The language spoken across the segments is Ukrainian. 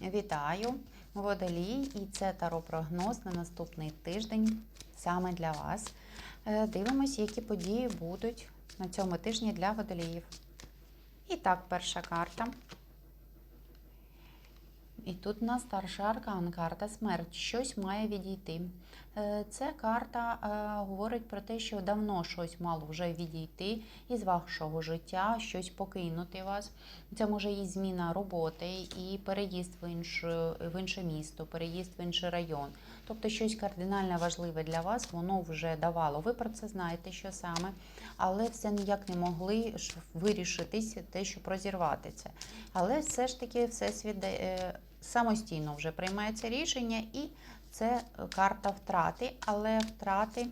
Вітаю, водолій, і це таро-прогноз на наступний тиждень саме для вас. Е, Дивимось, які події будуть на цьому тижні для водоліїв. І так, перша карта. І тут у нас старша аркан, карта смерть. Щось має відійти. Е, Це карта е, говорить про те, що давно щось мало вже відійти із вашого життя, щось покинути вас. Це може і зміна роботи, і переїзд в інше, в інше місто, переїзд в інший район. Тобто щось кардинально важливе для вас, воно вже давало. Ви про це знаєте, що саме, але все ніяк не могли вирішитись те, що розірвати це. Але все ж таки всесвіт дає- е, самостійно вже приймає це рішення, і це карта втрати, але втрати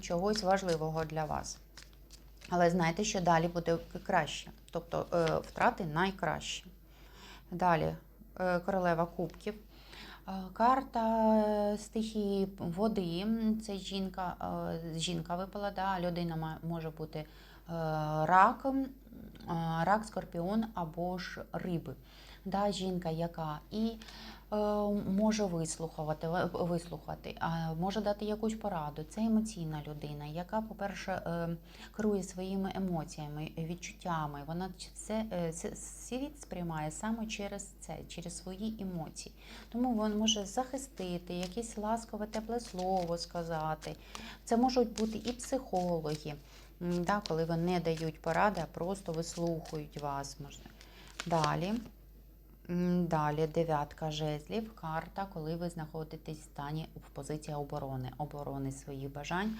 чогось важливого для вас. Але знайте, що далі буде краще. Тобто е, втрати найкраще. Далі е, королева кубків. Е, Карта стихії води. Це жінка, жінка випала, да? людина може бути е, рак, е, рак, скорпіон або ж риби. Да? Жінка, яка і е, може вислухати, вислухати, а може дати якусь пораду. Це емоційна людина, яка, по-перше, е, керує своїми емоціями, відчуттями. Вона е, це- світ сприймає саме через це, через свої емоції. Тому він може захистити, якесь ласкове тепле слово сказати. Це можуть бути і психологи, да, коли вони не дають поради, а просто вислухають вас. Можна. Далі. Далі дев'ятка жезлів, карта, коли ви знаходитесь в стані в позиції оборони, оборони своїх бажань,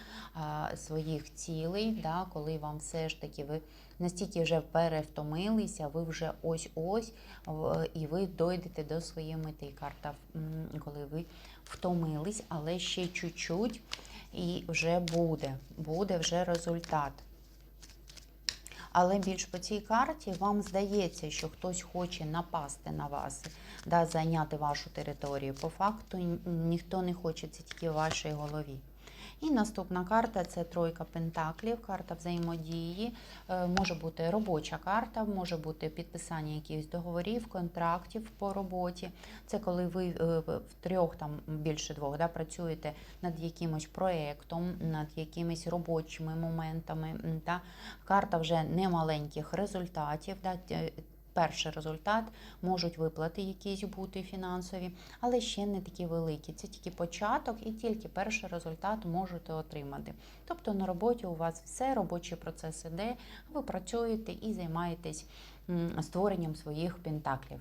своїх цілей, да, коли вам все ж таки ви настільки вже перевтомилися, ви вже ось-ось, і ви дойдете до своєї мети. Карта, коли ви втомились, але ще чуть-чуть, і вже буде, буде вже результат. Але більш по цій карті вам здається, що хтось хоче напасти на вас, да, зайняти вашу територію. По факту ніхто не хоче, це тільки в вашій голові. І наступна карта це тройка пентаклів, карта взаємодії. Е, Може бути робоча карта, може бути підписання якихось договорів, контрактів по роботі. Це коли ви е, в трьох, там більше двох, да, працюєте над якимось проєктом, над якимись робочими моментами. Да. Карта вже не маленьких результатів. Да. Перший результат можуть виплати якісь бути фінансові, але ще не такі великі. Це тільки початок і тільки перший результат можете отримати. Тобто на роботі у вас все, робочий процес іде, ви працюєте і займаєтесь створенням своїх пентаклів.